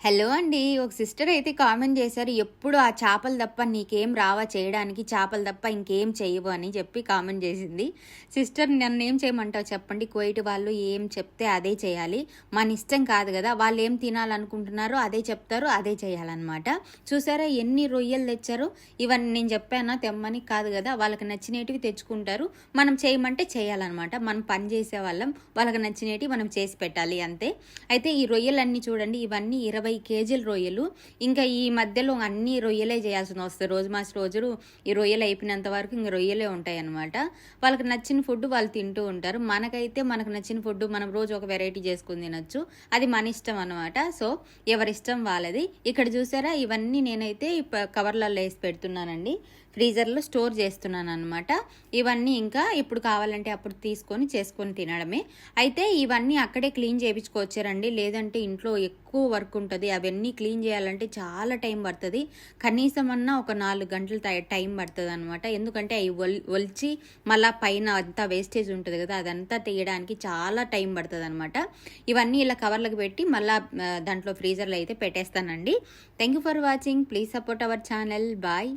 Hello అండి. ఒక sister అయితే కామెంట్ చేశారు ఎప్పుడు ఆ చేపలు తప్ప నీకేం రావా చేయడానికి? చేపలు తప్ప ఇంకేం చేయవు అని చెప్పి కామెంట్ చేసింది. సిస్టర్ నన్ను ఏం చేయమంటావు చెప్పండి. కోయిటి వాళ్ళు ఏం చెప్తే అదే చేయాలి. మన ఇష్టం కాదు కదా. వాళ్ళు ఏం తినాలనుకుంటున్నారో అదే చెప్తారు అదే చేయాలన్నమాట. చూసారా ఎన్ని రొయ్యలు తెచ్చారు? ఇవన్నీ నేను చెప్పానా? తెమ్మని కాదు కదా. వాళ్ళకి నచ్చినవి తెచ్చుకుంటారు. మనం చేయమంటే చేయాలన్నమాట. మనం పని చేసే వాళ్ళం వాళ్ళకి నచ్చినవి మనం చేసి పెట్టాలి అంతే. అయితే ఈ రొయ్యలన్నీ చూడండి. ఇవన్నీ ఇరవై కేజీల రొయ్యలు. ఇంకా ఈ మధ్యలో అన్ని రొయ్యలే చేయాల్సి వస్తుంది. రోజు మాసి రోజు ఈ రొయ్యలు అయిపోయినంత వరకు ఇంకా రొయ్యలే ఉంటాయి అనమాట వాళ్ళకి నచ్చిన ఫుడ్ వాళ్ళు తింటూ ఉంటారు. మనకైతే మనకు నచ్చిన ఫుడ్ మనం రోజు ఒక వెరైటీ చేసుకుని తినొచ్చు. అది మన ఇష్టం అనమాట సో ఎవరిష్టం వాళ్ళది. ఇక్కడ చూసారా? ఇవన్నీ నేనైతే కవర్లలో వేసి పెడుతున్నానండి. ఫ్రీజర్లో స్టోర్ చేస్తున్నాను అనమాట ఇవన్నీ ఇంకా ఇప్పుడు కావాలంటే అప్పుడు తీసుకొని చేసుకొని తినడమే. అయితే ఇవన్నీ అక్కడే క్లీన్ చేయించుకోవచ్చారండి. లేదంటే ఇంట్లో ఎక్కువ వర్క్ ఉంటుంది. అవన్నీ క్లీన్ చేయాలంటే చాలా టైం పడుతుంది. కనీసం అన్నా ఒక నాలుగు గంటలు టై- టైం పడుతుంది అనమాట ఎందుకంటే అవి ఒల్ ఒలిచి మళ్ళా పైన అంతా వేస్టేజ్ ఉంటుంది కదా అదంతా తీయడానికి చాలా టైం పడుతుంది అనమాట ఇవన్నీ ఇలా కవర్లకు పెట్టి మళ్ళీ దాంట్లో ఫ్రీజర్లో అయితే పెట్టేస్తానండి. Thank you for watching please support our channel bye